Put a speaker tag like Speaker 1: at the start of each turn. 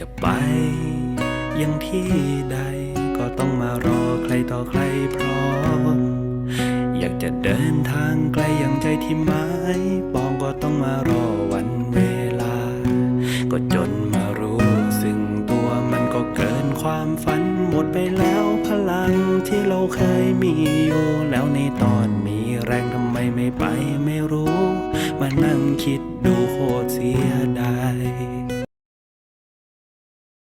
Speaker 1: จะไป ยังที่ใดก็ต้องมารอใครต่อใครพร้อม อยากจะเดินทางไกลอย่างใจที่หมายปองก็ต้องมารอวันเวลา ก็จนมารู้ซึ่งตัวมันก็เกินความฝันหมดไปแล้วพลังที่เราเคยมีอยู่แล้วในตอนมีแรงทำไมไม่ไปไม่รู้ มานั่งคิดดูโคตรเสียดาย